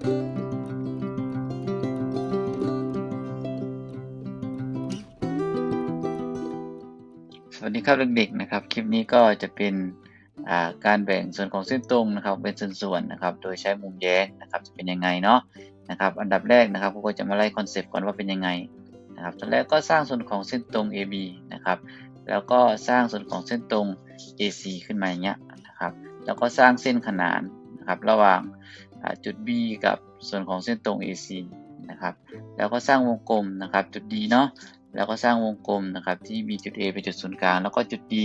สวัสดีครับเด็กๆนะครับ คลิปนี้ก็จะเป็นาการแบ่งส่วนของเส้นตรงนะครับ เป็นส่วนๆนะครับ โดยใช้มุมแย้งนะครับจะเป็นยังไงเนาะนะครับอันดับแรกนะครับครูก็จะมาไล่คอนเซปต์ก่อนว่าเป็นยังไงนะครับตอนแรกก็สร้างส่วนของเส้นตรง AB นะครับแล้วก็สร้างส่วนของเส้นตรง AC ขึ้นมาอย่างเงี้ยนะครับ แล้วก็สร้างเส้นขนานนะครับระหว่าง จุด B กับส่วนของเส้นตรง AC นะครับ แล้วก็สร้างวงกลมนะครับ จุด D เนาะ แล้วก็สร้างวงกลมนะครับ ที่มีจุด A เป็นจุดศูนย์กลาง แล้วก็จุด D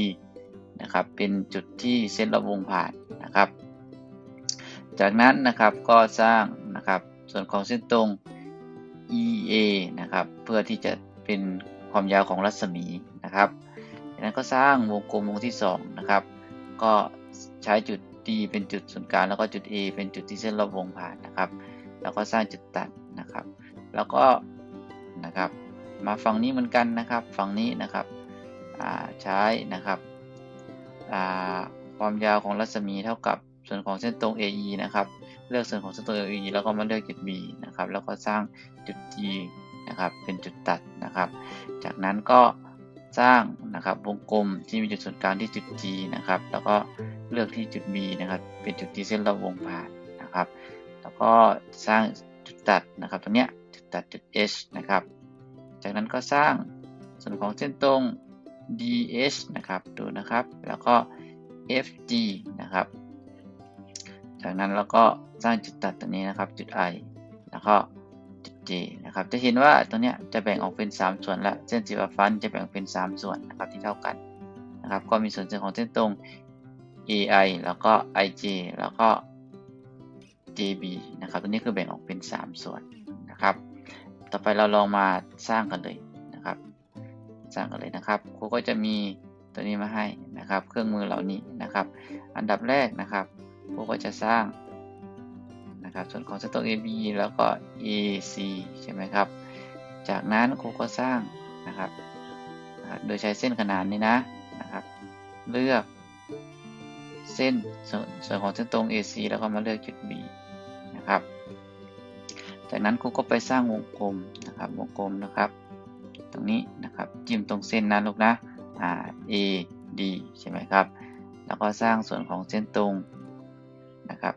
นะครับ เป็นจุดที่เส้นรอบวงผ่านนะครับ จากนั้นนะครับ ก็สร้างนะครับ ส่วนของเส้นตรง EA นะครับ เพื่อที่จะเป็นความยาวของรัศมีนะครับจากนั้นก็สร้างวงกลมวงที่2นะครับ ก็ใช้จุด D เป็นจุดศูนย์กลางแล้วก็จุด A เป็นจุดที่เส้นรอบวงผ่านนะครับ แล้วก็สร้างจุดตัดนะครับ แล้วก็นะครับ มาฝั่งนี้เหมือนกันนะครับ ฝั่งนี้นะครับใช้นะครับความยาวของรัศมีเท่ากับส่วนของเส้นตรง AE นะครับ เลือกส่วนของเส้นตรง AE แล้วก็มาเลือกจุด B นะครับ แล้วก็สร้างจุด G นะครับ เป็นจุดตัดนะครับ จากนั้นก็สร้างนะครับวงกลมที่มีจุดศูนย์กลางที่จุด G นะครับ แล้วก็ เลือกที่จุด B นะครับ เป็นจุดที่เส้นรอบวงผ่านนะครับ แล้วก็สร้างจุดตัดนะครับตรงเนี้ยจุดตัดจุด H นะครับ จากนั้นก็สร้างส่วนของเส้นตรง DH นะครับดูนะครับ แล้วก็ FG นะครับ จากนั้นเราก็สร้างจุดตัดตัวนี้นะครับจุด I แล้วก็จุด J นะครับ จะเห็นว่าตัวเนี้ยจะแบ่งออกเป็น 3 ส่วนละเส้นสีฟ้าจะแบ่งเป็น 3 ส่วนนะครับที่เท่ากันนะครับ ก็มีส่วนของเส้นตรง AI แล้วก็ IJ แล้วก็ JB นะครับ ตัวนี้คือแบ่งออกเป็น 3 ส่วนนะครับ ต่อไปเราลองมาสร้างกันเลยนะครับ สร้างกันเลยนะครับ ครูก็จะมีตัวนี้มาให้นะครับ เครื่องมือเหล่านี้นะครับ อันดับแรกนะครับครูก็จะสร้างนะครับส่วนของส้นตรง AB แล้วก็ AC ใช่ไหมครับ จากนั้นครูก็สร้างนะครับ โดยใช้เส้นขนานนี้นะนะครับ เลือก เส้นส่วนของเส้นตรง AC แล้วก็มาเลือกจุด B นะครับ จากนั้นครูก็ไปสร้างวงกลมนะครับ วงกลมนะครับ ตรงนี้นะครับจิ้มตรงเส้นนะลูกนะอ่า A D ใช่ไหมครับ แล้วก็สร้างส่วนของเส้นตรงนะครับ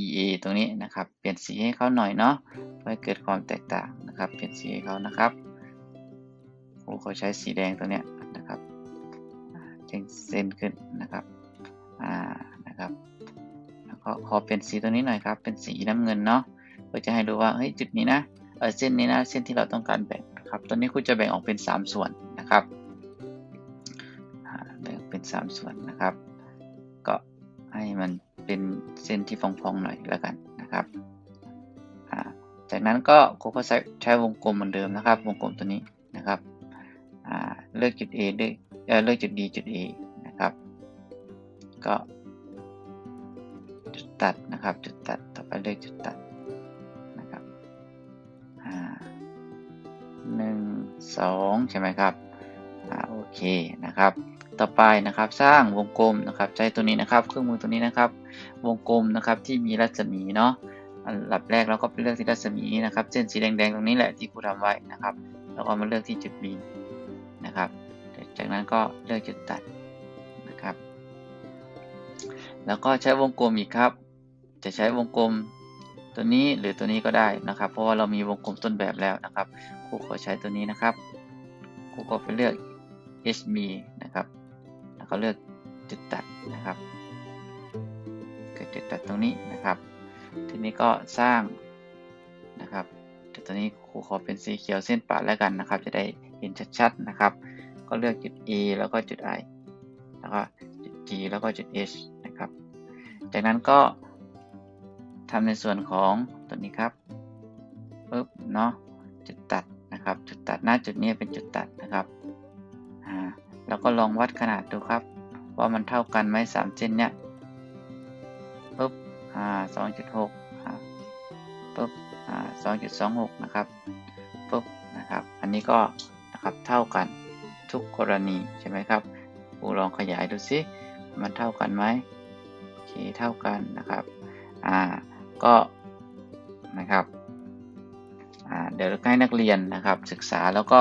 EA ตรงนี้นะครับ เปลี่ยนสีให้เขาหน่อยเนาะ เพื่อเกิดความแตกต่างนะครับ เปลี่ยนสีให้เขานะครับครูเขาใช้สีแดงตรงเนี้ย เจ้งเส้นขึ้นนะครับอ่านะครับแล้วก็ขอเปลี่ยนสีตรงนี้หน่อยครับ เป็นสีน้ำเงินเนาะเพื่อจะให้ดูว่าเฮ้ยจุดนี้นะเออเส้นนี้นะเส้นที่เราต้องการแบ่งครับตัวนี้ครูจะแบ่งออกเป็น 3 ส่วนนะครับแบ่งเป็น 3 ส่วนนะครับ ก็ให้มันเป็นเส้นที่ฟองๆหน่อยแล้วกันนะครับจากนั้นก็ครูก็ใช้วงกลมเหมือนเดิมนะครับ วงกลมตัวนี้นะครับ เลือกจุด A เลือกเลือกจุด D จุด A นะครับ ก็จุดตัดนะครับ จุดตัดต่อไปเลือกจุดตัดนะครับหนึ่งสองใช่ไหมครับอโอเคนะครับ ต่อไปนะครับสร้างวงกลมนะครับ ใช้ตัวนี้นะครับ เครื่องมือตัวนี้นะครับ วงกลมนะครับที่มีรัศมีเนาะอันดับแรกเราก็ไปเลือกที่รัศมีนะครับ เส้นสีแดงๆตรงนี้แหละที่ครูทำไว้นะครับ แล้วก็มาเลือกที่จุด B นะครับ จากนั้นก็เลือกจุดตัดนะครับ แล้วก็ใช้วงกลมอีกครับ จะใช้วงกลมตัวนี้หรือตัวนี้ก็ได้นะครับ เพราะว่าเรามีวงกลมต้นแบบแล้วนะครับครูขอใช้ตัวนี้นะครับครูก็ไปเลือก HB นะครับ แล้วก็เลือกจุดตัดนะครับเกิดจุดตัดตรงนี้นะครับ ทีนี้ก็สร้างนะครับแต่ตัวนี้ครูขอเป็นสีเขียวเส้นปาดแล้วกันนะครับ จะได้ ห็นชัดๆนะครับ ก็เลือกจุด E แล้วก็จุด I แล้วก็จุด G แล้วก็จุด H นะครับ จากนั้นก็ทำในส่วนของตัวนี้ครับปึ๊บเนาะจุดตัดนะครับ จุดตัดหน้าจุดนี้เป็นจุดตัดนะครับอ่าแล้วก็ลองวัดขนาดดูครับ ว่ามันเท่ากันไหมสามเส้นเนี้ยปึ๊บอ่าสองจุดหกปึ๊บอ่าสองจุดสองหกนะครับปึ๊บนะครับ อันนี้ก็ ครับเท่ากันทุกกรณีใช่ไหมครับครูลองขยายดูซิมันเท่ากันไหมโอเคเท่ากันนะครับอ่าก็นะครับอ่าเดี๋ยวให้นักเรียนนะครับศึกษาแล้วก็